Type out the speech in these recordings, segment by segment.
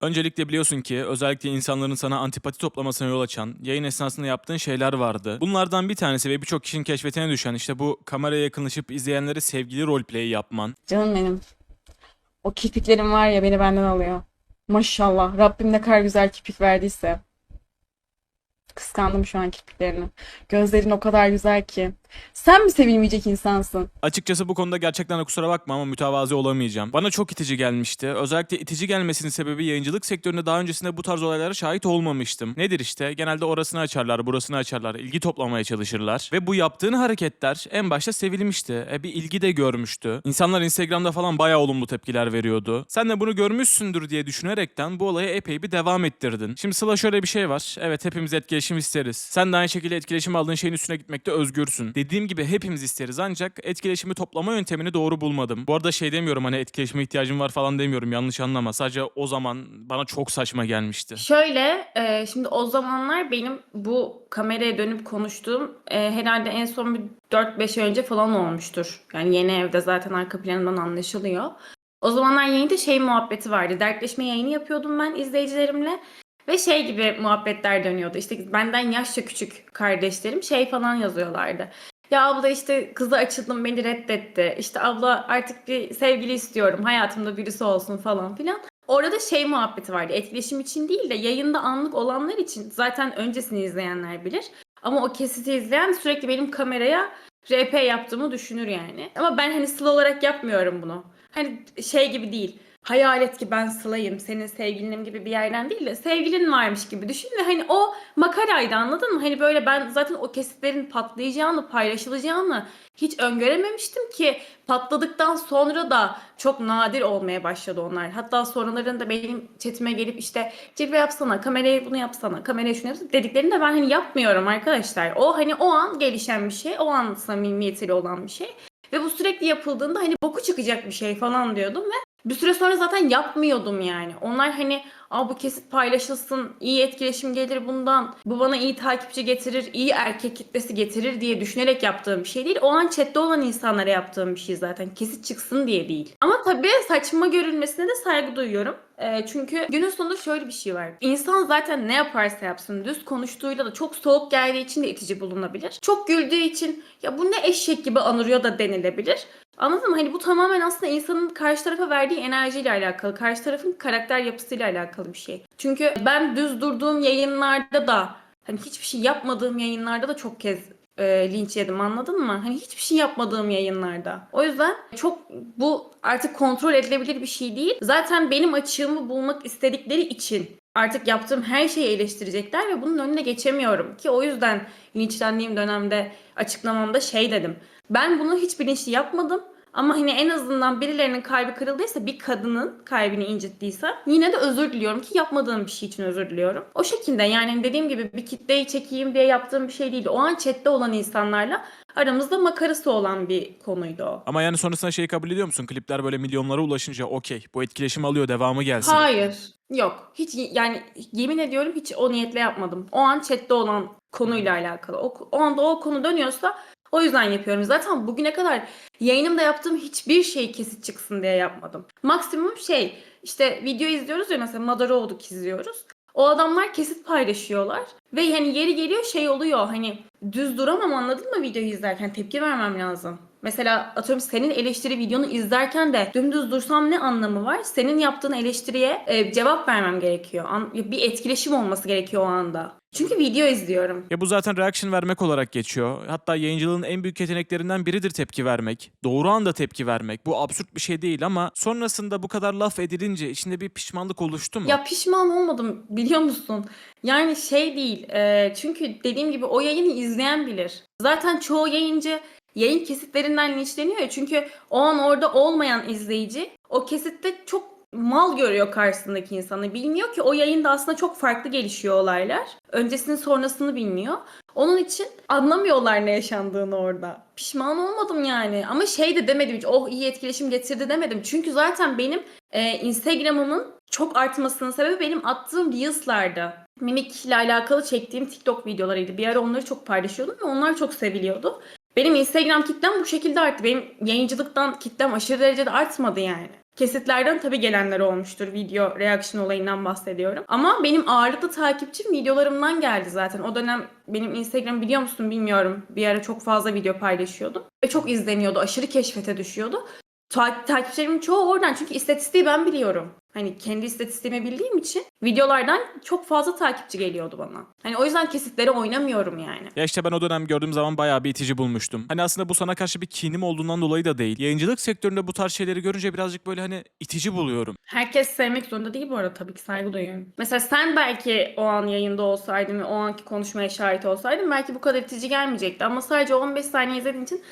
Öncelikle biliyorsun ki özellikle insanların sana antipati toplamasına yol açan, yayın esnasında yaptığın şeyler vardı. Bunlardan bir tanesi ve birçok kişinin keşfetine düşen işte bu kameraya yakınlaşıp izleyenlere sevgili roleplay yapman. Canım benim. O kirpiklerim var ya beni benden alıyor. Maşallah. Rabbim ne kadar güzel kirpik verdiyse. Kıskandım şu an kirpiklerini. Gözlerin o kadar güzel ki. Sen mi sevilmeyecek insansın? Açıkçası bu konuda gerçekten de kusura bakma ama mütevazi olamayacağım. Bana çok itici gelmişti. Özellikle itici gelmesinin sebebi yayıncılık sektöründe daha öncesinde bu tarz olaylara şahit olmamıştım. Nedir işte? Genelde orasını açarlar, burasını açarlar, ilgi toplamaya çalışırlar. Ve bu yaptığın hareketler en başta sevilmişti. E, bir ilgi de görmüştü. İnsanlar Instagram'da falan bayağı olumlu tepkiler veriyordu. Sen de bunu görmüşsündür diye düşünerekten bu olaya epey bir devam ettirdin. Şimdi Sıla şöyle bir şey var. Evet hepimiz etkileşim isteriz. Sen de aynı şekilde etkileşim aldığın şeyin üstüne gitmekte özgürsün. Dediğim gibi hepimiz isteriz ancak etkileşimi toplama yöntemini doğru bulmadım. Bu arada şey demiyorum hani etkileşime ihtiyacım var falan demiyorum yanlış anlama. Sadece o zaman bana çok saçma gelmişti. Şöyle, e, şimdi o zamanlar benim bu kameraya dönüp konuştuğum e, herhalde en son bir 4-5 ay önce falan olmuştur. Yani yeni evde zaten arka planından anlaşılıyor. O zamanlar yayında şey muhabbeti vardı. Dertleşme yayını yapıyordum ben izleyicilerimle. Ve şey gibi muhabbetler dönüyordu. İşte benden yaşça küçük kardeşlerim şey falan yazıyorlardı. Ya abla işte kızı açıldım beni reddetti. İşte abla artık bir sevgili istiyorum. Hayatımda birisi olsun falan filan. Orada da şey muhabbeti vardı. Etkileşim için değil de yayında anlık olanlar için zaten öncesini izleyenler bilir. Ama o kesiti izleyen sürekli benim kameraya RP yaptığımı düşünür yani. Ama ben hani Sıla olarak yapmıyorum bunu. Hani şey gibi değil. Hayal et ki ben Sıla'yım, senin sevgilinim gibi bir yerden değil de sevgilin varmış gibi düşün ve hani o makaraydı anladın mı? Hani böyle ben zaten o kesitlerin patlayacağını, paylaşılacağını hiç öngörememiştim ki patladıktan sonra da çok nadir olmaya başladı onlar. Hatta sonralarında benim chatime gelip işte cilve yapsana, kameraya bunu yapsana, kameraya şunu yapsana dediklerinde ben hani yapmıyorum arkadaşlar. O hani o an gelişen bir şey, o an samimiyetiyle olan bir şey. Ve bu sürekli yapıldığında hani boku çıkacak bir şey falan diyordum ve bir süre sonra zaten yapmıyordum yani. Onlar hani Aa, bu kesit paylaşılsın, iyi etkileşim gelir bundan, bu bana iyi takipçi getirir, iyi erkek kitlesi getirir diye düşünerek yaptığım bir şey değil. O an chatte olan insanlara yaptığım bir şey zaten. Kesit çıksın diye değil. Ama tabii saçma görülmesine de saygı duyuyorum. Ee, çünkü günün sonunda şöyle bir şey var. İnsan zaten ne yaparsa yapsın düz konuştuğuyla da çok soğuk geldiği için de itici bulunabilir. Çok güldüğü için ya bu ne eşek gibi anırıyor da denilebilir. Anladın mı? Hani bu tamamen aslında insanın karşı tarafa verdiği enerjiyle alakalı, karşı tarafın karakter yapısıyla alakalı bir şey. Çünkü ben düz durduğum yayınlarda da hani hiçbir şey yapmadığım yayınlarda da çok kez e, linç yedim anladın mı? Hani hiçbir şey yapmadığım yayınlarda. O yüzden çok bu artık kontrol edilebilir bir şey değil. Zaten benim açığımı bulmak istedikleri için artık yaptığım her şeyi eleştirecekler ve bunun önüne geçemiyorum. Ki o yüzden linçlendiğim dönemde açıklamamda şey dedim. Ben bunu hiç bilinçli yapmadım. Ama hani en azından birilerinin kalbi kırıldıysa bir kadının kalbini incittiyse yine de özür diliyorum ki yapmadığım bir şey için özür diliyorum. O şekilde yani dediğim gibi bir kitleyi çekeyim diye yaptığım bir şey değil. O an chatte olan insanlarla aramızda makarası olan bir konuydu o. Ama yani sonrasında şeyi kabul ediyor musun? Klipler böyle milyonlara ulaşınca okey bu etkileşim alıyor devamı gelsin. Hayır. Yok. Hiç yani yemin ediyorum hiç o niyetle yapmadım. O an chatte olan konuyla alakalı. O, o anda o konu dönüyorsa o yüzden yapıyorum. Zaten bugüne kadar yayınımda yaptığım hiçbir şey kesit çıksın diye yapmadım. Maksimum şey işte video izliyoruz ya mesela Madara olduk izliyoruz. O adamlar kesit paylaşıyorlar. Ve hani yeri geliyor şey oluyor hani düz duramam anladın mı videoyu izlerken tepki vermem lazım. Mesela atıyorum senin eleştiri videonu izlerken de dümdüz dursam ne anlamı var? Senin yaptığın eleştiriye e, cevap vermem gerekiyor. An- bir etkileşim olması gerekiyor o anda. Çünkü video izliyorum. Ya bu zaten reaction vermek olarak geçiyor. Hatta yayıncılığın en büyük yeteneklerinden biridir tepki vermek. Doğru anda tepki vermek. Bu absürt bir şey değil ama sonrasında bu kadar laf edilince içinde bir pişmanlık oluştu mu? Ya pişman olmadım biliyor musun? Yani şey değil. e, çünkü dediğim gibi o yayını izleyen bilir. Zaten çoğu yayıncı yayın kesitlerinden linçleniyor ya. Çünkü o an orada olmayan izleyici o kesitte çok mal görüyor karşısındaki insanı. Bilmiyor ki o yayında aslında çok farklı gelişiyor olaylar. Öncesini sonrasını bilmiyor. Onun için anlamıyorlar ne yaşandığını orada. Pişman olmadım yani. Ama şey de demedim hiç oh iyi etkileşim getirdi demedim. Çünkü zaten benim e, Instagram'ımın çok artmasının sebebi benim attığım Reels'lardı. Mimik ile alakalı çektiğim TikTok videolarıydı. Bir ara onları çok paylaşıyordum ve onlar çok seviliyordu. Benim Instagram kitlem bu şekilde arttı. Benim yayıncılıktan kitlem aşırı derecede artmadı yani. Kesitlerden tabii gelenler olmuştur. Video reaction olayından bahsediyorum. Ama benim ağırlıklı takipçim videolarımdan geldi zaten. O dönem benim Instagram biliyor musun bilmiyorum. Bir ara çok fazla video paylaşıyordum. Ve çok izleniyordu. Aşırı keşfete düşüyordu. Ta- takipçilerimin çoğu oradan çünkü istatistiği ben biliyorum. Hani kendi istatistiğimi bildiğim için videolardan çok fazla takipçi geliyordu bana. Hani o yüzden kesitleri oynamıyorum yani. Ya işte ben o dönem gördüğüm zaman bayağı bir itici bulmuştum. Hani aslında bu sana karşı bir kinim olduğundan dolayı da değil. Yayıncılık sektöründe bu tarz şeyleri görünce birazcık böyle hani itici buluyorum. Herkes sevmek zorunda değil bu arada tabii ki saygı duyuyorum. Mesela sen belki o an yayında olsaydın ve o anki konuşmaya şahit olsaydın belki bu kadar itici gelmeyecekti. Ama sadece 15 saniye izlediğin için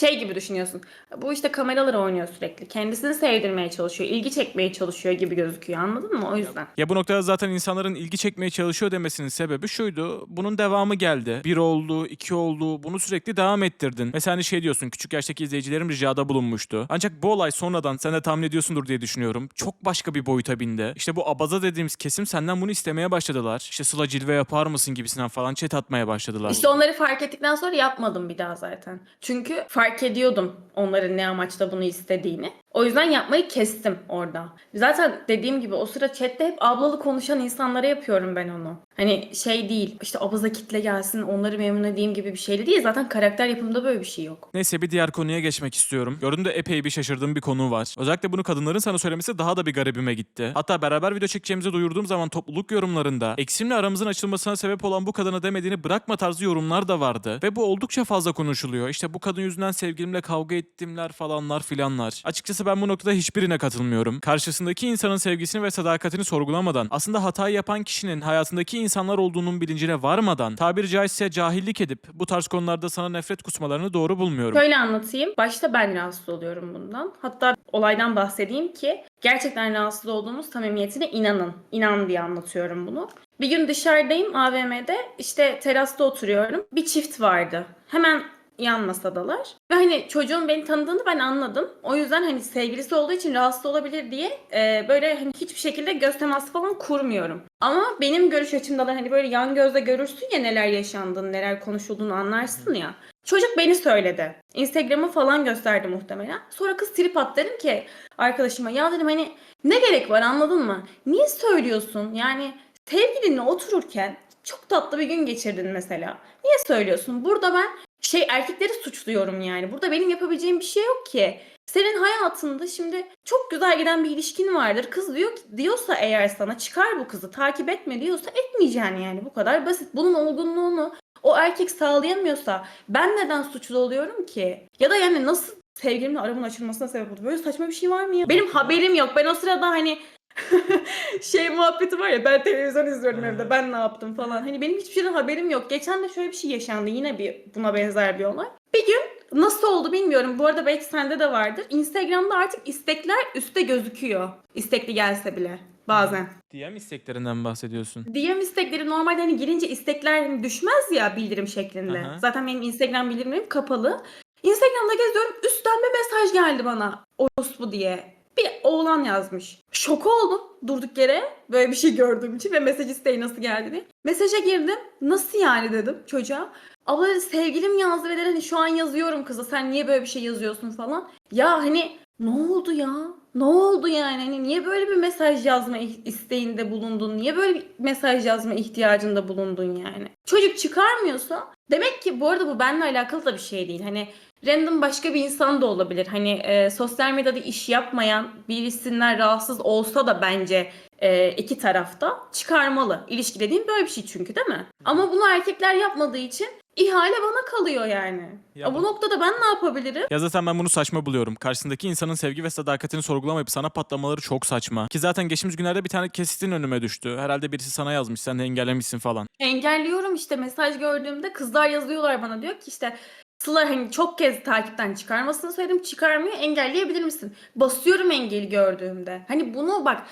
şey gibi düşünüyorsun. Bu işte kameraları oynuyor sürekli. Kendisini sevdirmeye çalışıyor, ilgi çekmeye çalışıyor gibi gözüküyor anladın mı? O yüzden. Ya bu noktada zaten insanların ilgi çekmeye çalışıyor demesinin sebebi şuydu. Bunun devamı geldi. Bir oldu, iki oldu. Bunu sürekli devam ettirdin. Mesela hani şey diyorsun küçük yaştaki izleyicilerim ricada bulunmuştu. Ancak bu olay sonradan sen de tahmin ediyorsundur diye düşünüyorum. Çok başka bir boyuta bindi. İşte bu abaza dediğimiz kesim senden bunu istemeye başladılar. İşte Sıla cilve yapar mısın gibisinden falan chat atmaya başladılar. İşte onları fark ettikten sonra yapmadım bir daha zaten. Çünkü fark ediyordum onların ne amaçla bunu istediğini. O yüzden yapmayı kestim orada. Zaten dediğim gibi o sıra chatte hep ablalı konuşan insanlara yapıyorum ben onu. Hani şey değil işte abaza kitle gelsin onları memnun edeyim gibi bir şey de değil. Zaten karakter yapımında böyle bir şey yok. Neyse bir diğer konuya geçmek istiyorum. Gördüğümde epey bir şaşırdığım bir konu var. Özellikle bunu kadınların sana söylemesi daha da bir garibime gitti. Hatta beraber video çekeceğimizi duyurduğum zaman topluluk yorumlarında eksimle aramızın açılmasına sebep olan bu kadına demediğini bırakma tarzı yorumlar da vardı. Ve bu oldukça fazla konuşuluyor. İşte bu kadın yüzünden sevgilimle kavga ettimler falanlar filanlar. Açıkçası ben bu noktada hiçbirine katılmıyorum. Karşısındaki insanın sevgisini ve sadakatini sorgulamadan, aslında hatayı yapan kişinin hayatındaki insanlar olduğunun bilincine varmadan, tabiri caizse cahillik edip bu tarz konularda sana nefret kusmalarını doğru bulmuyorum. Şöyle anlatayım. Başta ben rahatsız oluyorum bundan. Hatta olaydan bahsedeyim ki gerçekten rahatsız olduğumuz samimiyetine inanın. İnan diye anlatıyorum bunu. Bir gün dışarıdayım AVM'de. işte terasta oturuyorum. Bir çift vardı. Hemen yan masadalar. Ve hani çocuğun beni tanıdığını ben anladım. O yüzden hani sevgilisi olduğu için rahatsız olabilir diye e, böyle hani hiçbir şekilde göz teması falan kurmuyorum. Ama benim görüş açımda da hani böyle yan gözle görürsün ya neler yaşandığını, neler konuşulduğunu anlarsın ya. Çocuk beni söyledi. Instagram'ı falan gösterdi muhtemelen. Sonra kız trip at dedim ki arkadaşıma ya dedim hani ne gerek var anladın mı? Niye söylüyorsun? Yani sevgilinle otururken çok tatlı bir gün geçirdin mesela. Niye söylüyorsun? Burada ben şey erkekleri suçluyorum yani. Burada benim yapabileceğim bir şey yok ki. Senin hayatında şimdi çok güzel giden bir ilişkin vardır. Kız diyor diyorsa eğer sana çıkar bu kızı takip etme diyorsa etmeyeceksin yani. Bu kadar basit. Bunun olgunluğunu o erkek sağlayamıyorsa ben neden suçlu oluyorum ki? Ya da yani nasıl sevgilimle aramın açılmasına sebep oldu? Böyle saçma bir şey var mı ya? Benim haberim yok. Ben o sırada hani şey muhabbeti var ya ben televizyon izliyorum evde ben ne yaptım falan. Hani benim hiçbir şeyden haberim yok. Geçen de şöyle bir şey yaşandı yine bir buna benzer bir olay. Bir gün nasıl oldu bilmiyorum. Bu arada belki sende de vardır. Instagram'da artık istekler üstte gözüküyor. İstekli gelse bile bazen. DM isteklerinden bahsediyorsun. DM istekleri normalde hani girince istekler hani düşmez ya bildirim şeklinde. Aha. Zaten benim Instagram bildirimlerim kapalı. Instagram'da geziyorum üstten bir mesaj geldi bana. Orospu diye. Bir oğlan yazmış. Şok oldum durduk yere böyle bir şey gördüğüm için ve mesaj isteği nasıl geldi diye. Mesaja girdim. Nasıl yani dedim çocuğa. Abla dedi sevgilim yazdı ve dedi hani şu an yazıyorum kıza sen niye böyle bir şey yazıyorsun falan. Ya hani ne oldu ya? Ne oldu yani? Hani niye böyle bir mesaj yazma isteğinde bulundun? Niye böyle bir mesaj yazma ihtiyacında bulundun yani? Çocuk çıkarmıyorsa demek ki bu arada bu benimle alakalı da bir şey değil. Hani random başka bir insan da olabilir. Hani e, sosyal medyada iş yapmayan birisinden rahatsız olsa da bence e, iki tarafta çıkarmalı. İlişki dediğim böyle bir şey çünkü değil mi? Ama bunu erkekler yapmadığı için ihale bana kalıyor yani. Ya bu- noktada ben ne yapabilirim? Ya zaten ben bunu saçma buluyorum. Karşısındaki insanın sevgi ve sadakatini sorgulamayıp sana patlamaları çok saçma. Ki zaten geçtiğimiz günlerde bir tane kesitin önüme düştü. Herhalde birisi sana yazmış sen de engellemişsin falan. Engelliyorum işte mesaj gördüğümde kızlar yazıyorlar bana diyor ki işte Sıla hani çok kez takipten çıkarmasını söyledim çıkarmıyor engelleyebilir misin? Basıyorum engeli gördüğümde. Hani bunu bak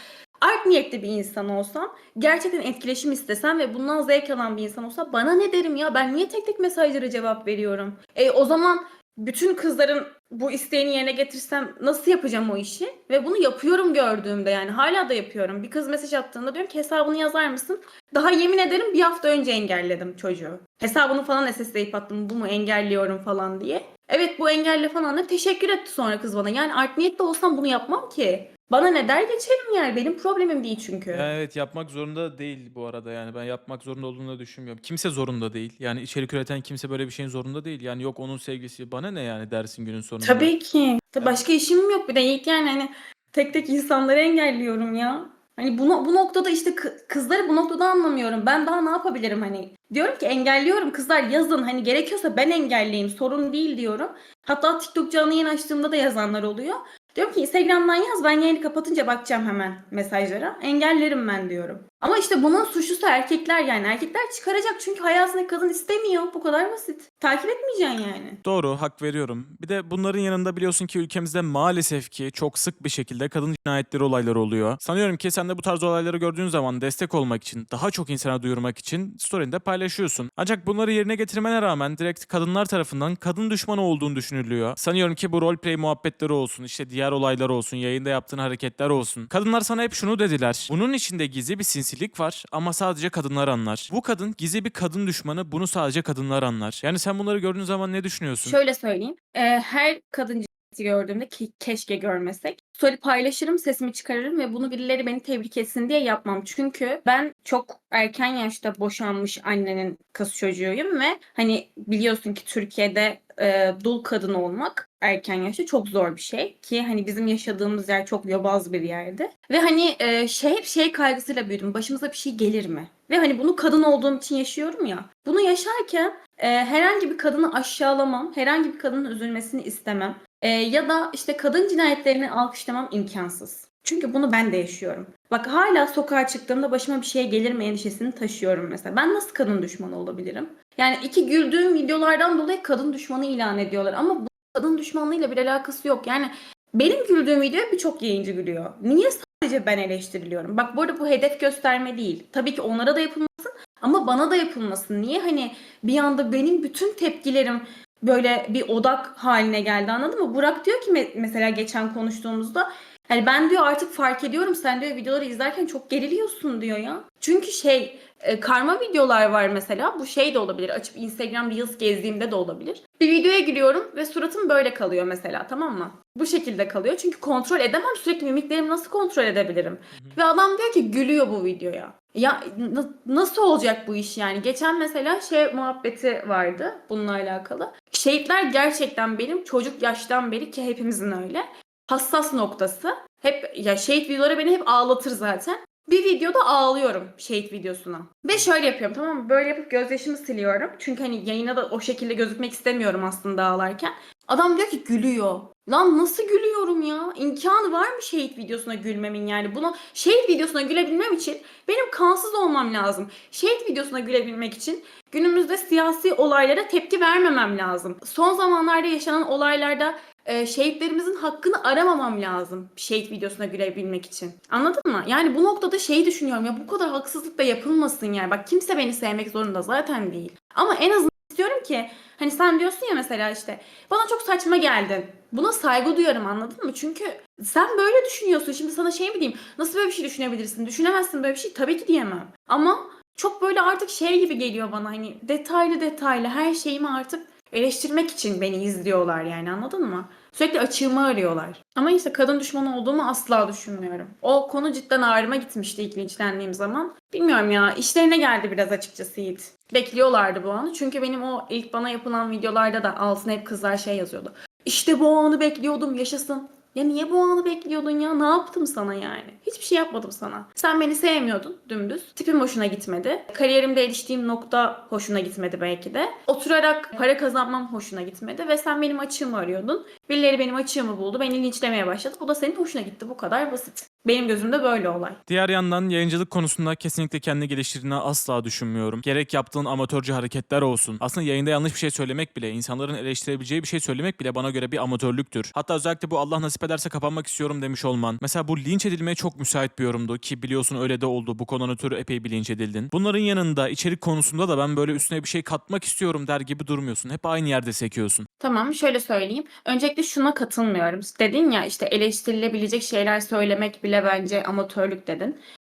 art niyetli bir insan olsam gerçekten etkileşim istesem ve bundan zevk alan bir insan olsa bana ne derim ya ben niye tek tek mesajlara cevap veriyorum? E o zaman bütün kızların bu isteğini yerine getirsem nasıl yapacağım o işi? Ve bunu yapıyorum gördüğümde yani hala da yapıyorum. Bir kız mesaj attığında diyorum ki hesabını yazar mısın? Daha yemin ederim bir hafta önce engelledim çocuğu. Hesabını falan SS'leyip attım bu mu engelliyorum falan diye. Evet bu engelle falan da teşekkür etti sonra kız bana. Yani art niyetli olsam bunu yapmam ki. Bana ne der geçerim yani. Benim problemim değil çünkü. Ya evet yapmak zorunda değil bu arada yani ben yapmak zorunda olduğunu da düşünmüyorum. Kimse zorunda değil. Yani içerik üreten kimse böyle bir şeyin zorunda değil. Yani yok onun sevgisi bana ne yani dersin günün sonunda. Tabii ki. Tabii başka işim yok bir de Yiğit yani hani tek tek insanları engelliyorum ya. Hani bu, no- bu noktada işte kı- kızları bu noktada anlamıyorum. Ben daha ne yapabilirim hani? Diyorum ki engelliyorum kızlar yazın hani gerekiyorsa ben engelleyeyim sorun değil diyorum. Hatta TikTok canlı yayın açtığımda da yazanlar oluyor. Diyorum ki Instagram'dan yaz ben yayını kapatınca bakacağım hemen mesajlara. Engellerim ben diyorum. Ama işte bunun suçlusu erkekler yani. Erkekler çıkaracak çünkü hayatındaki kadın istemiyor. Bu kadar basit. Takip etmeyeceksin yani. Doğru, hak veriyorum. Bir de bunların yanında biliyorsun ki ülkemizde maalesef ki çok sık bir şekilde kadın cinayetleri olayları oluyor. Sanıyorum ki sen de bu tarz olayları gördüğün zaman destek olmak için, daha çok insana duyurmak için story'inde paylaşıyorsun. Ancak bunları yerine getirmene rağmen direkt kadınlar tarafından kadın düşmanı olduğunu düşünülüyor. Sanıyorum ki bu roleplay muhabbetleri olsun, işte diğer olaylar olsun, yayında yaptığın hareketler olsun. Kadınlar sana hep şunu dediler. Bunun içinde gizli bir sinsilik var ama sadece kadınlar anlar. Bu kadın gizli bir kadın düşmanı, bunu sadece kadınlar anlar. Yani sen bunları gördüğün zaman ne düşünüyorsun? Şöyle söyleyeyim. Ee, her kadın cinsiyeti gördüğümde ki keşke görmesek. Story paylaşırım, sesimi çıkarırım ve bunu birileri beni tebrik etsin diye yapmam. Çünkü ben çok erken yaşta boşanmış annenin kız çocuğuyum ve hani biliyorsun ki Türkiye'de e, dul kadın olmak erken yaşta çok zor bir şey ki hani bizim yaşadığımız yer çok yobaz bir yerdi. Ve hani e, şey hep şey kaygısıyla büyüdüm. Başımıza bir şey gelir mi? Ve hani bunu kadın olduğum için yaşıyorum ya. Bunu yaşarken e, herhangi bir kadını aşağılamam herhangi bir kadının üzülmesini istemem e, ya da işte kadın cinayetlerini alkışlamam imkansız. Çünkü bunu ben de yaşıyorum. Bak hala sokağa çıktığımda başıma bir şey gelir mi endişesini taşıyorum mesela. Ben nasıl kadın düşmanı olabilirim? Yani iki güldüğüm videolardan dolayı kadın düşmanı ilan ediyorlar ama bu kadın düşmanlığıyla bir alakası yok. Yani benim güldüğüm videoya birçok yayıncı gülüyor. Niye sadece ben eleştiriliyorum? Bak bu arada bu hedef gösterme değil. Tabii ki onlara da yapılmasın ama bana da yapılmasın. Niye hani bir anda benim bütün tepkilerim böyle bir odak haline geldi anladın mı? Burak diyor ki me- mesela geçen konuştuğumuzda hani ben diyor artık fark ediyorum sen diyor videoları izlerken çok geriliyorsun diyor ya. Çünkü şey e, karma videolar var mesela bu şey de olabilir açıp Instagram Reels gezdiğimde de olabilir. Bir videoya giriyorum ve suratım böyle kalıyor mesela tamam mı? Bu şekilde kalıyor çünkü kontrol edemem sürekli mimiklerimi nasıl kontrol edebilirim? Ve adam diyor ki gülüyor bu videoya. Ya na- nasıl olacak bu iş yani? Geçen mesela şey muhabbeti vardı bununla alakalı. Şehitler gerçekten benim çocuk yaştan beri ki hepimizin öyle hassas noktası. Hep ya şehit videoları beni hep ağlatır zaten. Bir videoda ağlıyorum şehit videosuna. Ve şöyle yapıyorum tamam mı? Böyle yapıp gözyaşımı siliyorum. Çünkü hani yayına da o şekilde gözükmek istemiyorum aslında ağlarken. Adam diyor ki gülüyor. Lan nasıl gülüyorum ya? İmkanı var mı şehit videosuna gülmemin yani? Buna şehit videosuna gülebilmem için benim kansız olmam lazım. Şehit videosuna gülebilmek için günümüzde siyasi olaylara tepki vermemem lazım. Son zamanlarda yaşanan olaylarda e, şehitlerimizin hakkını aramamam lazım şehit videosuna gülebilmek için. Anladın mı? Yani bu noktada şeyi düşünüyorum ya bu kadar haksızlık da yapılmasın yani. Bak kimse beni sevmek zorunda zaten değil. Ama en azından istiyorum ki hani sen diyorsun ya mesela işte bana çok saçma geldin. Buna saygı duyarım anladın mı? Çünkü sen böyle düşünüyorsun. Şimdi sana şey mi diyeyim? Nasıl böyle bir şey düşünebilirsin? Düşünemezsin böyle bir şey. Tabii ki diyemem. Ama çok böyle artık şey gibi geliyor bana hani detaylı detaylı her şeyimi artık eleştirmek için beni izliyorlar yani anladın mı? Sürekli açığımı arıyorlar. Ama işte kadın düşmanı olduğumu asla düşünmüyorum. O konu cidden ağrıma gitmişti ilk linçlendiğim zaman. Bilmiyorum ya işlerine geldi biraz açıkçası Yiğit. Bekliyorlardı bu anı. Çünkü benim o ilk bana yapılan videolarda da altına hep kızlar şey yazıyordu. İşte bu anı bekliyordum yaşasın. Ya niye bu anı bekliyordun ya? Ne yaptım sana yani? Hiçbir şey yapmadım sana. Sen beni sevmiyordun dümdüz. Tipim hoşuna gitmedi. Kariyerimde eriştiğim nokta hoşuna gitmedi belki de. Oturarak para kazanmam hoşuna gitmedi ve sen benim açığımı arıyordun. Birileri benim açığımı buldu. Beni linçlemeye başladı. Bu da senin hoşuna gitti. Bu kadar basit. Benim gözümde böyle olay. Diğer yandan yayıncılık konusunda kesinlikle kendi geliştirdiğini asla düşünmüyorum. Gerek yaptığın amatörce hareketler olsun. Aslında yayında yanlış bir şey söylemek bile, insanların eleştirebileceği bir şey söylemek bile bana göre bir amatörlüktür. Hatta özellikle bu Allah nasip ederse kapanmak istiyorum demiş olman. Mesela bu linç edilmeye çok müsait bir yorumdu ki biliyorsun öyle de oldu. Bu konudan ötürü epey bir linç edildin. Bunların yanında içerik konusunda da ben böyle üstüne bir şey katmak istiyorum der gibi durmuyorsun. Hep aynı yerde sekiyorsun. Tamam şöyle söyleyeyim. Öncelikle şuna katılmıyorum. Dedin ya işte eleştirilebilecek şeyler söylemek bile bence amatörlük dedin.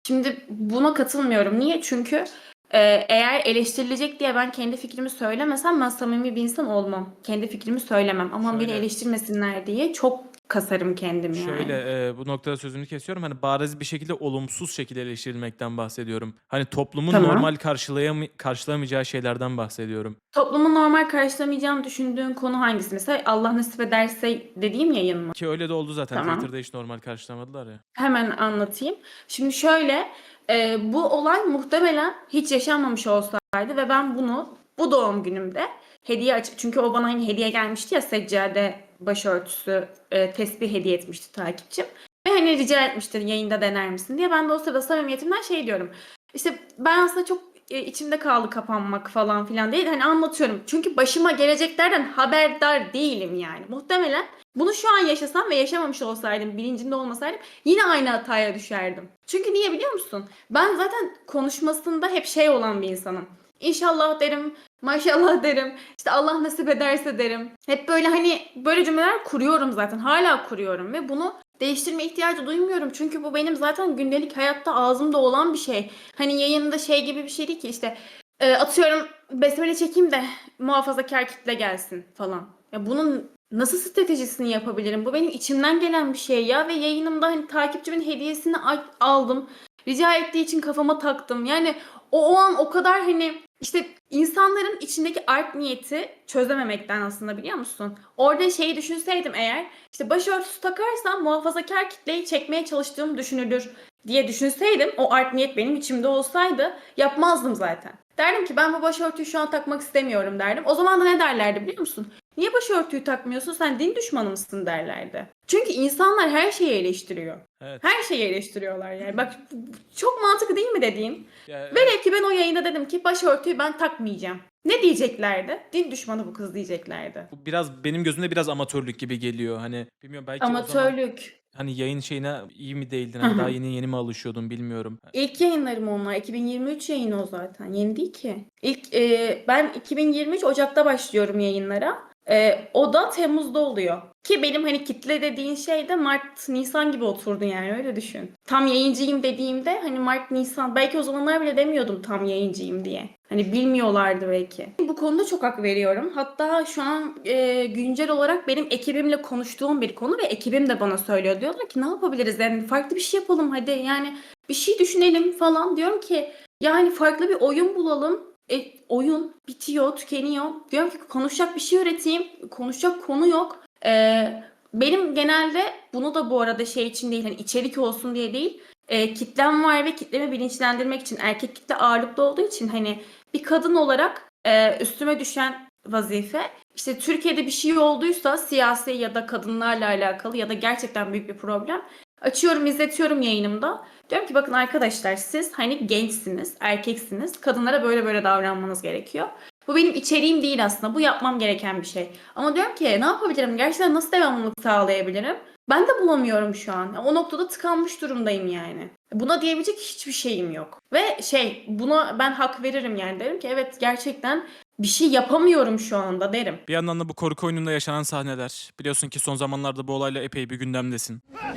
Şimdi buna katılmıyorum. Niye? Çünkü e, eğer eleştirilecek diye ben kendi fikrimi söylemesem ben samimi bir insan olmam. Kendi fikrimi söylemem. Aman beni Şöyle. eleştirmesinler diye çok kasarım kendimi yani. Şöyle e, bu noktada sözünü kesiyorum. Hani bariz bir şekilde olumsuz şekilde eleştirilmekten bahsediyorum. Hani toplumun Tamam. normal karşılayam karşılamayacağı şeylerden bahsediyorum. Toplumun normal karşılamayacağını düşündüğün konu hangisi? Mesela Allah nasip ederse dediğim yayın mı? Ki öyle de oldu zaten. Tamam. Twitter'da hiç normal karşılamadılar ya. Hemen anlatayım. Şimdi şöyle, e, bu olay muhtemelen hiç yaşanmamış olsaydı ve ben bunu bu doğum günümde hediye aç çünkü o bana hani hediye gelmişti ya seccade başörtüsü e, tesbih hediye etmişti takipçim. Ve hani rica etmişti yayında dener misin diye. Ben de o sırada samimiyetimden şey diyorum. İşte ben aslında çok e, içimde kaldı kapanmak falan filan değil. Hani anlatıyorum. Çünkü başıma geleceklerden haberdar değilim yani. Muhtemelen bunu şu an yaşasam ve yaşamamış olsaydım, bilincinde olmasaydım yine aynı hataya düşerdim. Çünkü niye biliyor musun? Ben zaten konuşmasında hep şey olan bir insanım. İnşallah derim, maşallah derim, işte Allah nasip ederse derim. Hep böyle hani böyle cümleler kuruyorum zaten. Hala kuruyorum ve bunu değiştirme ihtiyacı duymuyorum. Çünkü bu benim zaten gündelik hayatta ağzımda olan bir şey. Hani yayında şey gibi bir şey değil ki işte e, atıyorum besmele çekeyim de muhafazakar kitle gelsin falan. Ya bunun nasıl stratejisini yapabilirim? Bu benim içimden gelen bir şey ya ve yayınımda hani takipçimin hediyesini aldım. Rica ettiği için kafama taktım. Yani o, o an o kadar hani işte insanların içindeki art niyeti çözememekten aslında biliyor musun? Orada şeyi düşünseydim eğer işte başörtüsü takarsam muhafazakar kitleyi çekmeye çalıştığım düşünülür diye düşünseydim o art niyet benim içimde olsaydı yapmazdım zaten. Derdim ki ben bu başörtüyü şu an takmak istemiyorum derdim. O zaman da ne derlerdi biliyor musun? Niye başörtüyü takmıyorsun sen din düşmanı mısın derlerdi. Çünkü insanlar her şeyi eleştiriyor. Evet. Her şeyi eleştiriyorlar yani. Bak çok mantıklı değil mi dediğim? Ya, Velev ki ben o yayında dedim ki başörtüyü ben takmayacağım. Ne diyeceklerdi? Din düşmanı bu kız diyeceklerdi. bu biraz benim gözümde biraz amatörlük gibi geliyor. Hani bilmiyorum belki o zaman Amatörlük. hani yayın şeyine iyi mi değildin? Hani daha yeni yeni mi alışıyordun bilmiyorum. İlk yayınlarım onlar. 2023 yayını o zaten. Yeni değil ki. İlk e, ben 2023 Ocak'ta başlıyorum yayınlara. E, o da Temmuz'da oluyor. Ki benim hani kitle dediğin şey de Mart, Nisan gibi oturdu yani öyle düşün. Tam yayıncıyım dediğimde hani Mart, Nisan belki o zamanlar bile demiyordum tam yayıncıyım diye. Hani bilmiyorlardı belki. Bu konuda çok hak veriyorum. Hatta şu an e, güncel olarak benim ekibimle konuştuğum bir konu ve ekibim de bana söylüyor. Diyorlar ki ne yapabiliriz yani farklı bir şey yapalım hadi yani bir şey düşünelim falan. Diyorum ki yani farklı bir oyun bulalım. E, oyun bitiyor, tükeniyor. Diyorum ki konuşacak bir şey üreteyim. Konuşacak konu yok. E, benim genelde bunu da bu arada şey için değil hani içerik olsun diye değil. E, kitlem var ve kitlemi bilinçlendirmek için erkek kitle ağırlıklı olduğu için hani bir kadın olarak e, üstüme düşen vazife işte Türkiye'de bir şey olduysa siyasi ya da kadınlarla alakalı ya da gerçekten büyük bir problem açıyorum izletiyorum yayınımda. Diyorum ki bakın arkadaşlar siz hani gençsiniz, erkeksiniz. Kadınlara böyle böyle davranmanız gerekiyor. Bu benim içeriğim değil aslında. Bu yapmam gereken bir şey. Ama diyorum ki ne yapabilirim? Gerçekten nasıl devamlılık sağlayabilirim? Ben de bulamıyorum şu an. O noktada tıkanmış durumdayım yani. Buna diyebilecek hiçbir şeyim yok. Ve şey buna ben hak veririm yani derim ki evet gerçekten bir şey yapamıyorum şu anda derim. Bir yandan da bu korku oyununda yaşanan sahneler. Biliyorsun ki son zamanlarda bu olayla epey bir gündemdesin.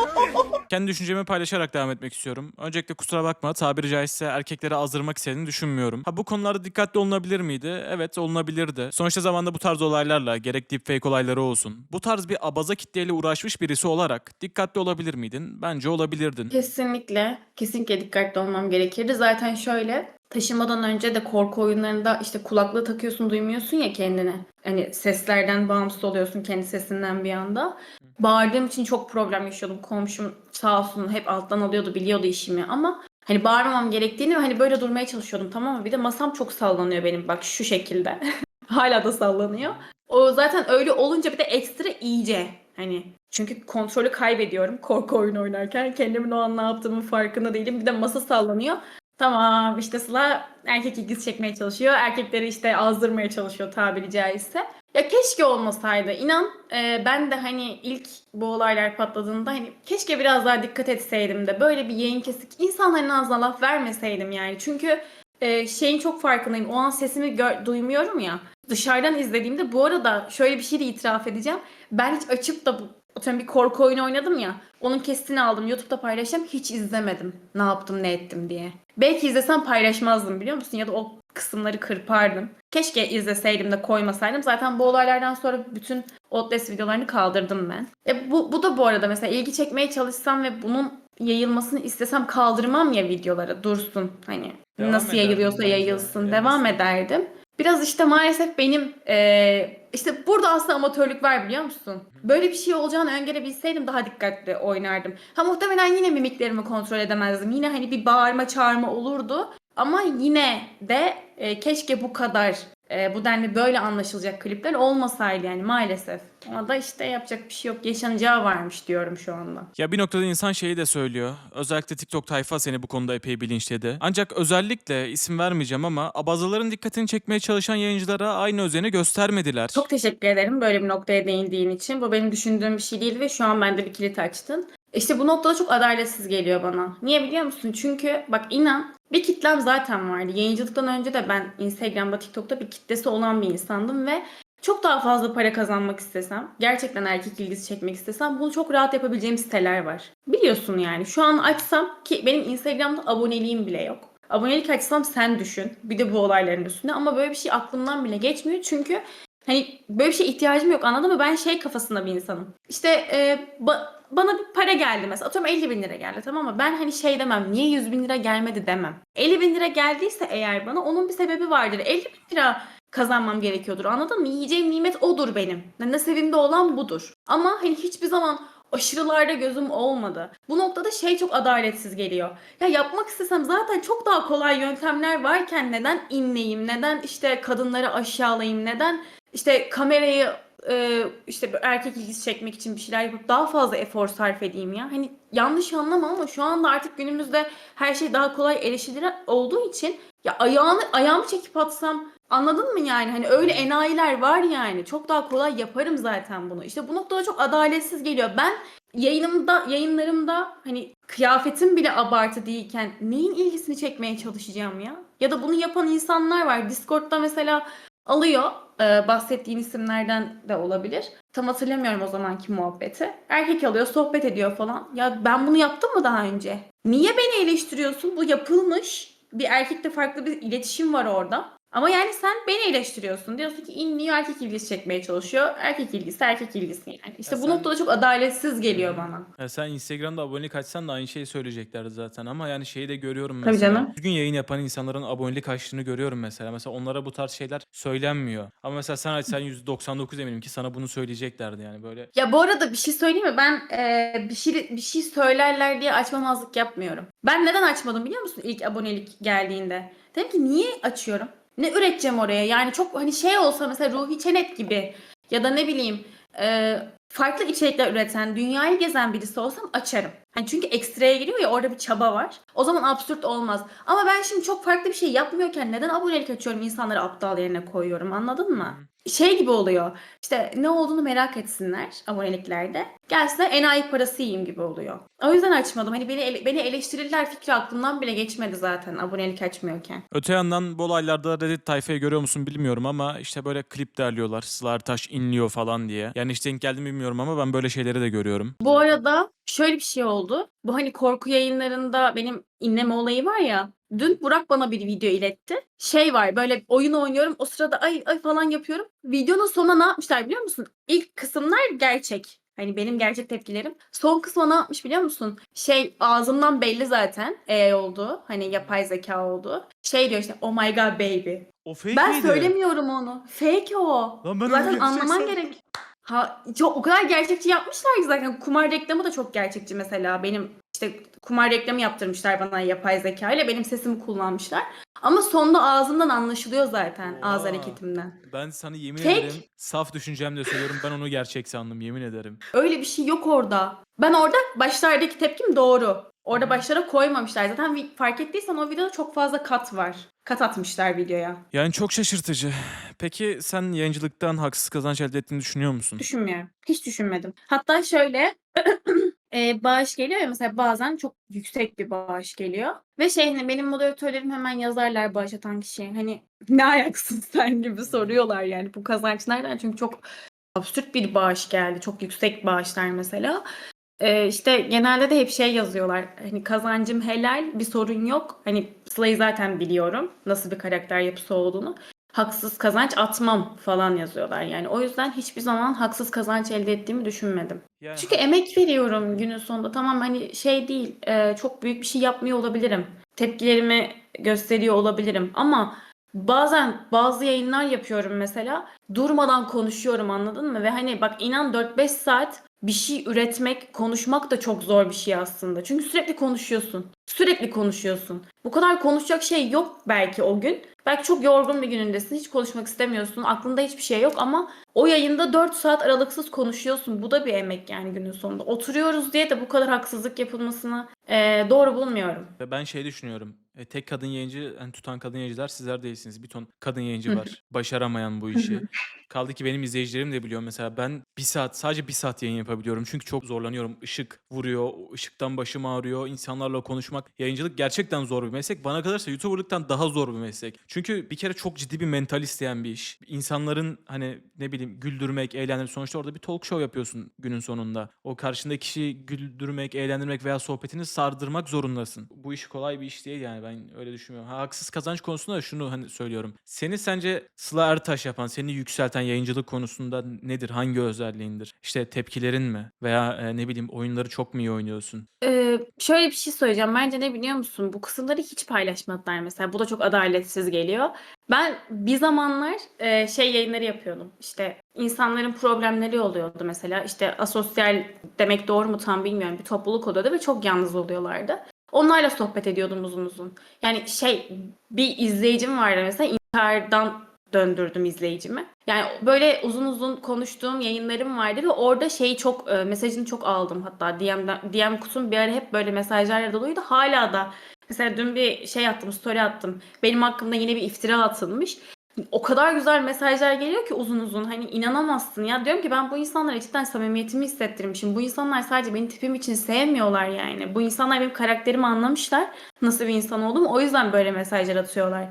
Kendi düşüncemi paylaşarak devam etmek istiyorum. Öncelikle kusura bakma tabiri caizse erkeklere azdırmak istediğini düşünmüyorum. Ha bu konularda dikkatli olunabilir miydi? Evet olunabilirdi. Sonuçta zamanda bu tarz olaylarla gerek deepfake olayları olsun. Bu tarz bir abaza kitleyle uğraşmış birisi olarak dikkatli olabilir miydin? Bence olabilirdin. Kesinlikle, kesinlikle dikkatli olmam gerekirdi. Zaten şöyle taşımadan önce de korku oyunlarında işte kulaklığı takıyorsun duymuyorsun ya kendini. Hani seslerden bağımsız oluyorsun kendi sesinden bir anda. Bağırdığım için çok problem yaşıyordum. Komşum sağ olsun hep alttan alıyordu biliyordu işimi ama hani bağırmamam gerektiğini ve hani böyle durmaya çalışıyordum tamam mı? Bir de masam çok sallanıyor benim bak şu şekilde. Hala da sallanıyor. O zaten öyle olunca bir de ekstra iyice hani çünkü kontrolü kaybediyorum korku oyunu oynarken. Kendimin o an ne yaptığımın farkında değilim. Bir de masa sallanıyor. Tamam işte Sıla erkek ilgisi çekmeye çalışıyor. Erkekleri işte azdırmaya çalışıyor tabiri caizse. Ya keşke olmasaydı. İnan e, ben de hani ilk bu olaylar patladığında hani keşke biraz daha dikkat etseydim de böyle bir yayın kesik insanların ağzına laf vermeseydim yani. Çünkü e, şeyin çok farkındayım. O an sesimi duymuyorum ya. Dışarıdan izlediğimde bu arada şöyle bir şey de itiraf edeceğim. Ben hiç açıp da bu atıyorum bir korku oyunu oynadım ya. Onun kesitini aldım. YouTube'da paylaşacağım. Hiç izlemedim. Ne yaptım ne ettim diye. Belki izlesem paylaşmazdım biliyor musun? Ya da o kısımları kırpardım. Keşke izleseydim de koymasaydım. Zaten bu olaylardan sonra bütün Outlast videolarını kaldırdım ben. E bu, bu da bu arada mesela ilgi çekmeye çalışsam ve bunun yayılmasını istesem kaldırmam ya videoları dursun. Hani Devam nasıl ederdin yayılıyorsa yayılsın Yani devam ederdim. Biraz işte maalesef benim eee, işte burada aslında amatörlük var biliyor musun? Böyle bir şey olacağını öngörebilseydim daha dikkatli oynardım. Ha muhtemelen yine mimiklerimi kontrol edemezdim. Yine hani bir bağırma çağırma olurdu. Ama yine de e, keşke bu kadar e, bu denli böyle anlaşılacak klipler olmasaydı yani maalesef. Ama da işte yapacak bir şey yok. Yaşanacağı varmış diyorum şu anda. Ya bir noktada insan şeyi de söylüyor. Özellikle TikTok tayfa seni bu konuda epey bilinçledi. Ancak özellikle isim vermeyeceğim ama abazaların dikkatini çekmeye çalışan yayıncılara aynı özeni göstermediler. Çok teşekkür ederim böyle bir noktaya değindiğin için. Bu benim düşündüğüm bir şey değil ve şu an bende bir kilit açtın. İşte bu noktada çok adaletsiz geliyor bana. Niye biliyor musun? Çünkü bak inan bir kitlem zaten vardı. Yayıncılıktan önce de ben Instagram'da, TikTok'ta bir kitlesi olan bir insandım ve çok daha fazla para kazanmak istesem, gerçekten erkek ilgisi çekmek istesem bunu çok rahat yapabileceğim siteler var. Biliyorsun yani. Şu an açsam ki benim Instagram'da aboneliğim bile yok. Abonelik açsam sen düşün. Bir de bu olayların üstüne ama böyle bir şey aklımdan bile geçmiyor çünkü Hani böyle bir şeye ihtiyacım yok anladın mı? Ben şey kafasında bir insanım. İşte e, ba- bana bir para geldi mesela. Atıyorum 50 bin lira geldi tamam mı? Ben hani şey demem. Niye 100 bin lira gelmedi demem. 50 bin lira geldiyse eğer bana onun bir sebebi vardır. 50 bin lira kazanmam gerekiyordur anladın mı? Yiyeceğim nimet odur benim. Ne sevimde olan budur. Ama hani hiçbir zaman aşırılarda gözüm olmadı. Bu noktada şey çok adaletsiz geliyor. Ya yapmak istesem zaten çok daha kolay yöntemler varken neden inleyeyim? Neden işte kadınları aşağılayayım? Neden işte kamerayı e, işte erkek ilgisi çekmek için bir şeyler yapıp daha fazla efor sarf edeyim ya. Hani yanlış anlama ama şu anda artık günümüzde her şey daha kolay erişilir olduğu için ya ayağını ayağımı çekip atsam anladın mı yani? Hani öyle enayiler var yani. Çok daha kolay yaparım zaten bunu. İşte bu noktada çok adaletsiz geliyor. Ben yayınımda yayınlarımda hani kıyafetim bile abartı değilken neyin ilgisini çekmeye çalışacağım ya? Ya da bunu yapan insanlar var. Discord'da mesela alıyor e, bahsettiğin isimlerden de olabilir. Tam hatırlamıyorum o zamanki muhabbeti. Erkek alıyor, sohbet ediyor falan. Ya ben bunu yaptım mı daha önce? Niye beni eleştiriyorsun? Bu yapılmış. Bir erkekle farklı bir iletişim var orada. Ama yani sen beni eleştiriyorsun. Diyorsun ki inliyor erkek ilgisi çekmeye çalışıyor. Erkek ilgisi erkek ilgisi yani. İşte Ya bu sen- noktada çok adaletsiz geliyor bana. Ya sen Instagram'da abonelik açsan da aynı şeyi söyleyeceklerdi zaten ama yani şeyi de görüyorum Tabii mesela. canım. Düzgün yayın yapan insanların abonelik açtığını görüyorum mesela. Mesela onlara bu tarz şeyler söylenmiyor. Ama mesela sen açsan %99 eminim ki sana bunu söyleyeceklerdi yani böyle. Ya bu arada bir şey söyleyeyim mi? Ben e, bir şey bir şey söylerler diye açmamazlık yapmıyorum. Ben neden açmadım biliyor musun ilk abonelik geldiğinde? Dedim ki niye açıyorum? Ne üreteceğim oraya? Yani çok hani şey olsa mesela Ruhi Çenet gibi ya da ne bileyim e, farklı içerikler üreten, dünyayı gezen birisi olsam açarım. Hani çünkü ekstraya giriyor ya orada bir çaba var. O zaman absürt olmaz. Ama ben şimdi çok farklı bir şey yapmıyorken neden abonelik açıyorum insanları aptal yerine koyuyorum anladın mı? Şey gibi oluyor. İşte ne olduğunu merak etsinler aboneliklerde. Gelsinler enayi parası yiyeyim gibi oluyor. O yüzden açmadım. Hani beni beni eleştirirler fikri aklımdan bile geçmedi zaten abonelik açmıyorken. Öte yandan bu olaylarda Reddit tayfayı görüyor musun bilmiyorum ama işte böyle klip derliyorlar. Sılar taş inliyor falan diye. Yani hiç denk geldi mi bilmiyorum ama ben böyle şeyleri de görüyorum. Bu arada şöyle bir şey oldu. Bu hani korku yayınlarında benim inleme olayı var ya. Dün Burak bana bir video iletti. Şey var böyle oyun oynuyorum o sırada ay ay falan yapıyorum. Videonun sonuna ne yapmışlar biliyor musun? İlk kısımlar gerçek. Hani benim gerçek tepkilerim. Son kısma ne yapmış biliyor musun? Şey ağzımdan belli zaten AI oldu. Hani yapay zeka oldu. Şey diyor işte oh my god baby. O fake Ben söylemiyorum onu. Fake o. Lan ben zaten anlaman sandım. gerek. Ha, çok, o kadar gerçekçi yapmışlar ki zaten kumar reklamı da çok gerçekçi mesela. Benim işte kumar reklamı yaptırmışlar bana yapay zeka ile benim sesimi kullanmışlar. Ama sonda ağzımdan anlaşılıyor zaten ağız Oha. hareketimden. Ben sana yemin Fake. ederim saf düşüncemle söylüyorum ben onu gerçek sandım yemin ederim. Öyle bir şey yok orada. Ben orada başlardaki tepkim doğru. Orada başlara koymamışlar. Zaten fark ettiysen o videoda çok fazla kat var. Kat atmışlar videoya. Yani çok şaşırtıcı. Peki sen yayıncılıktan haksız kazanç elde ettiğini düşünüyor musun? Düşünmüyorum. Hiç düşünmedim. Hatta şöyle e, bağış geliyor ya mesela bazen çok yüksek bir bağış geliyor. Ve şey hani benim moderatörlerim hemen yazarlar bağış atan kişiye. Hani ne ayaksın sen gibi soruyorlar yani bu kazanç nereden? Çünkü çok absürt bir bağış geldi. Çok yüksek bağışlar mesela. Ee, işte genelde de hep şey yazıyorlar. Hani kazancım helal, bir sorun yok. Hani Sıla'yı zaten biliyorum. Nasıl bir karakter yapısı olduğunu. Haksız kazanç atmam falan yazıyorlar. Yani o yüzden hiçbir zaman haksız kazanç elde ettiğimi düşünmedim. Yani Çünkü emek veriyorum günün sonunda. Tamam hani şey değil, e, çok büyük bir şey yapmıyor olabilirim. Tepkilerimi gösteriyor olabilirim. Ama bazen bazı yayınlar yapıyorum mesela. Durmadan konuşuyorum anladın mı? Ve hani bak inan 4-5 saat bir şey üretmek, konuşmak da çok zor bir şey aslında. Çünkü sürekli konuşuyorsun. Sürekli konuşuyorsun. Bu kadar konuşacak şey yok belki o gün. Belki çok yorgun bir günündesin. Hiç konuşmak istemiyorsun. Aklında hiçbir şey yok ama o yayında 4 saat aralıksız konuşuyorsun. Bu da bir emek yani günün sonunda. Oturuyoruz diye de bu kadar haksızlık yapılmasını eee, doğru bulmuyorum. Ve ben şey düşünüyorum. E, tek kadın yayıncı, yani tutan kadın yayıncılar sizler değilsiniz. Bir ton kadın yayıncı var. Başaramayan bu işi. Kaldı ki benim izleyicilerim de biliyor. Mesela ben bir saat, sadece bir saat yayın yapabiliyorum. Çünkü çok zorlanıyorum. Işık vuruyor, o ışıktan başım ağrıyor. İnsanlarla konuşmak. Yayıncılık gerçekten zor bir meslek. Bana kalırsa YouTuber'lıktan daha zor bir meslek. Çünkü bir kere çok ciddi bir mental isteyen bir iş. İnsanların hani ne bileyim güldürmek, eğlendirmek. Sonuçta orada bir talk show yapıyorsun günün sonunda. O karşındaki kişiyi güldürmek, eğlendirmek veya sohbetini sardırmak zorundasın. Bu iş kolay bir iş değil yani ben öyle düşünmüyorum. Ha, haksız kazanç konusunda da şunu hani söylüyorum. Seni sence Sıla Ertaş yapan, seni yükselten yayıncılık konusunda nedir? Hangi özelliğindir? İşte tepkilerin mi? Veya e, ne bileyim oyunları çok mu iyi oynuyorsun? Ee, şöyle bir şey söyleyeceğim. Bence ne biliyor musun? Bu kısımları hiç paylaşmadılar mesela. Bu da çok adaletsiz geliyor. Ben bir zamanlar e, şey yayınları yapıyordum. İşte insanların problemleri oluyordu mesela. İşte asosyal demek doğru mu tam bilmiyorum. Bir topluluk oluyordu ve çok yalnız oluyorlardı. Onlarla sohbet ediyordum uzun uzun. Yani şey bir izleyicim vardı mesela intihardan döndürdüm izleyicimi. Yani böyle uzun uzun konuştuğum yayınlarım vardı ve orada şeyi çok e, mesajını çok aldım hatta DM'den, DM kutum bir ara hep böyle mesajlarla doluydu. Hala da mesela dün bir şey attım, story attım. Benim hakkımda yine bir iftira atılmış. O kadar güzel mesajlar geliyor ki uzun uzun hani inanamazsın ya. Diyorum ki ben bu insanlara cidden samimiyetimi hissettirmişim. Bu insanlar sadece benim tipim için sevmiyorlar yani. Bu insanlar benim karakterimi anlamışlar. Nasıl bir insan olduğumu. O yüzden böyle mesajlar atıyorlar.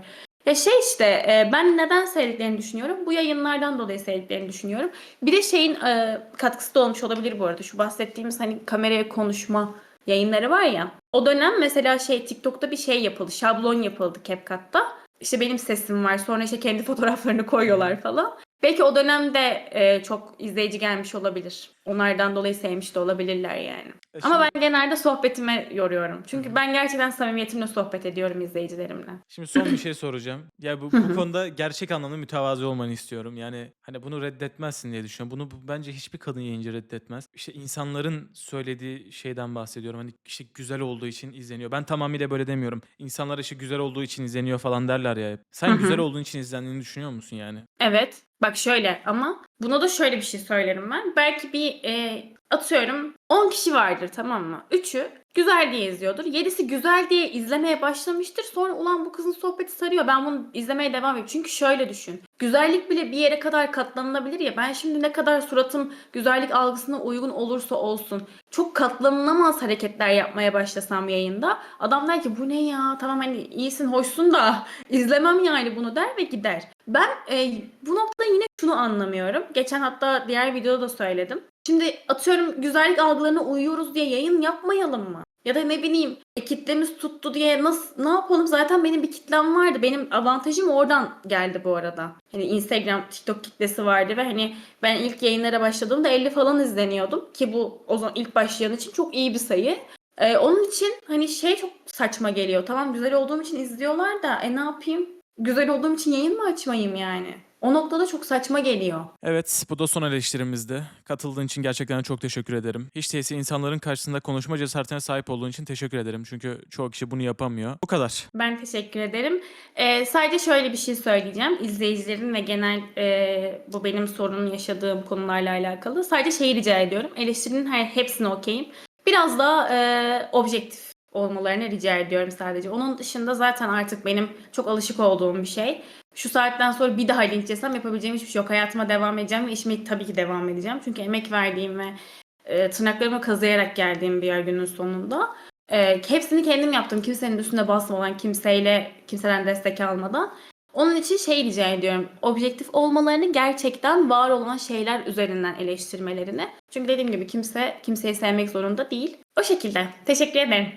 Ya şey işte e, ben neden sevdiklerini düşünüyorum. Bu yayınlardan dolayı sevdiklerini düşünüyorum. Bir de şeyin e, katkısı da olmuş olabilir bu arada. Şu bahsettiğimiz hani kameraya konuşma yayınları var ya. O dönem mesela şey TikTok'ta bir şey yapıldı. Şablon yapıldı CapCut'ta. İşte benim sesim var. Sonra işte kendi fotoğraflarını koyuyorlar falan. Belki o dönemde e, çok izleyici gelmiş olabilir. Onlardan dolayı sevmiş de olabilirler yani. E Ama şimdi- ben genelde sohbetime yoruyorum. Çünkü ben gerçekten samimiyetimle sohbet ediyorum izleyicilerimle. Şimdi son bir şey soracağım. Ya bu, bu konuda gerçek anlamda mütevazi olmanı istiyorum. Yani hani bunu reddetmezsin diye düşünüyorum. Bunu bu- bence hiçbir kadın yayıncı reddetmez. İşte insanların söylediği şeyden bahsediyorum. Hani işte güzel olduğu için izleniyor. Ben tamamıyla böyle demiyorum. İnsanlar işte güzel olduğu için izleniyor falan derler ya. Sen güzel olduğun için izlendiğini düşünüyor musun yani? Evet. Bak şöyle ama buna da şöyle bir şey söylerim ben. Belki bir e, atıyorum 10 kişi vardır tamam mı? 3'ü güzel diye izliyordur. 7'si güzel diye izlemeye başlamıştır. Sonra ulan bu kızın sohbeti sarıyor. Ben bunu izlemeye devam edeyim. Çünkü şöyle düşün. Güzellik bile bir yere kadar katlanılabilir ya. Ben şimdi ne kadar suratım güzellik algısına uygun olursa olsun çok katlanılamaz hareketler yapmaya başlasam yayında adam der ki bu ne ya tamam hani iyisin hoşsun da izlemem yani bunu der ve gider. Ben e, bu noktada yine şunu anlamıyorum. Geçen hatta diğer videoda da söyledim. Şimdi atıyorum güzellik algılarına uyuyoruz diye yayın yapmayalım mı? Ya da ne bileyim e, kitlemiz tuttu diye nasıl ne yapalım? Zaten benim bir kitlem vardı. Benim avantajım oradan geldi bu arada. Hani Instagram, TikTok kitlesi vardı ve hani ben ilk yayınlara başladığımda 50 falan izleniyordum ki bu o zaman ilk başlayan için çok iyi bir sayı. Ee, onun için hani şey çok saçma geliyor. Tamam güzel olduğum için izliyorlar da e ne yapayım? Güzel olduğum için yayın mı açmayayım yani? O noktada çok saçma geliyor. Evet, bu da son eleştirimizdi. Katıldığın için gerçekten çok teşekkür ederim. Hiç değilse insanların karşısında konuşma cesaretine sahip olduğun için teşekkür ederim. Çünkü çoğu kişi bunu yapamıyor. Bu kadar. Ben teşekkür ederim. Ee, sadece şöyle bir şey söyleyeceğim. İzleyicilerin ve genel e, bu benim sorunun yaşadığım konularla alakalı. Sadece şeyi rica ediyorum. Eleştirinin her hepsine okeyim. Biraz daha e, objektif olmalarını rica ediyorum sadece. Onun dışında zaten artık benim çok alışık olduğum bir şey. Şu saatten sonra bir daha linç yesem yapabileceğim hiçbir şey yok. Hayatıma devam edeceğim ve işime tabii ki devam edeceğim. Çünkü emek verdiğim ve e, tırnaklarımı kazıyarak geldiğim bir yer günün sonunda. Ee, hepsini kendim yaptım. Kimsenin üstüne basmadan, kimseyle, kimseden destek almadan. Onun için şey rica ediyorum. Objektif olmalarını gerçekten var olan şeyler üzerinden eleştirmelerini. Çünkü dediğim gibi kimse kimseyi sevmek zorunda değil. O şekilde. Teşekkür ederim.